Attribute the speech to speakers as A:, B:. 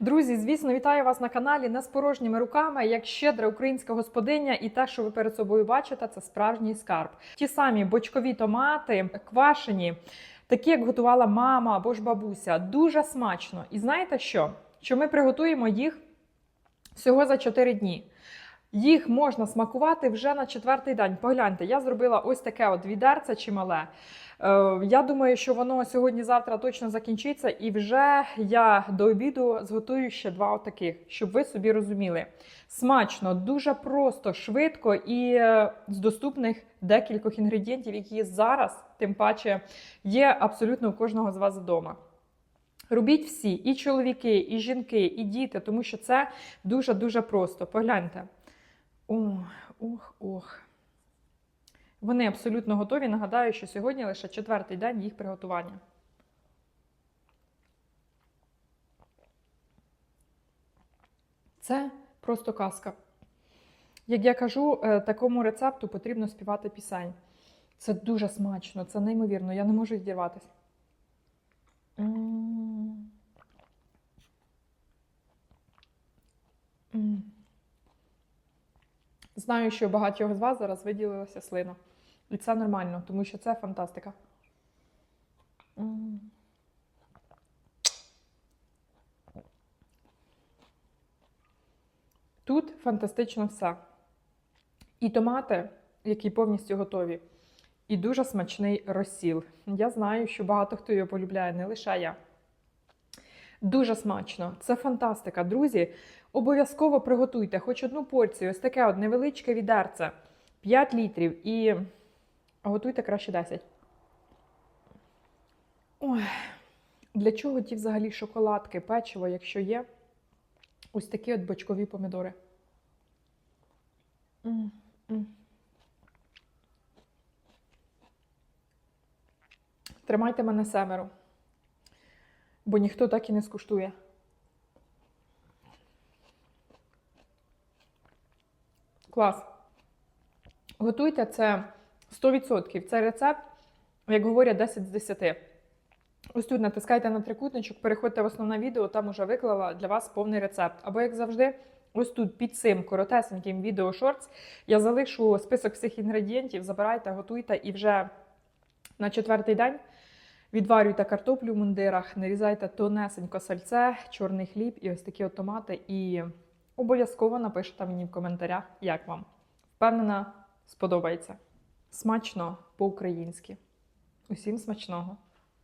A: Друзі, звісно, вітаю вас на каналі не з порожніми руками, як щедра українська господиня, і те, що ви перед собою бачите, це справжній скарб. Ті самі бочкові томати, квашені, такі, як готувала мама або ж бабуся, дуже смачно. І знаєте що? Що ми приготуємо їх всього за 4 дні. Їх можна смакувати вже на четвертий день. Погляньте, я зробила ось таке от відерце чимале. Е, Я думаю, що воно сьогодні-завтра точно закінчиться, і вже я до обіду зготую ще два отаких, щоб ви собі розуміли. Смачно, дуже просто, швидко і е, з доступних декількох інгредієнтів, які зараз, тим паче, є абсолютно у кожного з вас вдома. Робіть всі, і чоловіки, і жінки, і діти, тому що це дуже-дуже просто. Погляньте. Ох, ох, ох. Вони абсолютно готові. Нагадаю, що сьогодні лише четвертий день їх приготування. Це просто казка. Як я кажу, е, такому рецепту потрібно співати пісень. Це дуже смачно, це неймовірно. Я не можу відірватися. Знаю, що багатьох з вас зараз виділилася слина. І це нормально, тому що це фантастика. Тут фантастично все. І томати, які повністю готові, і дуже смачний розсіл. Я знаю, що багато хто його полюбляє, не лише я. Дуже смачно, це фантастика. Друзі, обов'язково приготуйте хоч одну порцію, ось таке от невеличке відерце, 5 літрів і готуйте краще 10. Ой, для чого ті взагалі шоколадки, печиво, якщо є ось такі от бочкові помідори? Тримайте мене семеро, бо ніхто так і не скуштує. Клас. Готуйте це 100%. Це рецепт, як говорять, 10 з 10. Ось тут натискайте на трикутничок, переходьте в основне відео, там уже виклала для вас повний рецепт. Або, як завжди, ось тут під цим коротесеньким відео шортс я залишу список всіх інгредієнтів, забирайте, готуйте і вже на четвертий день відварюйте картоплю в мундирах, нарізайте тонесенько сальце, чорний хліб і ось такі от томати. І обов'язково напишете мені в коментарях, як вам. Впевнена, сподобається. Смачно по-українськи. Усім смачного!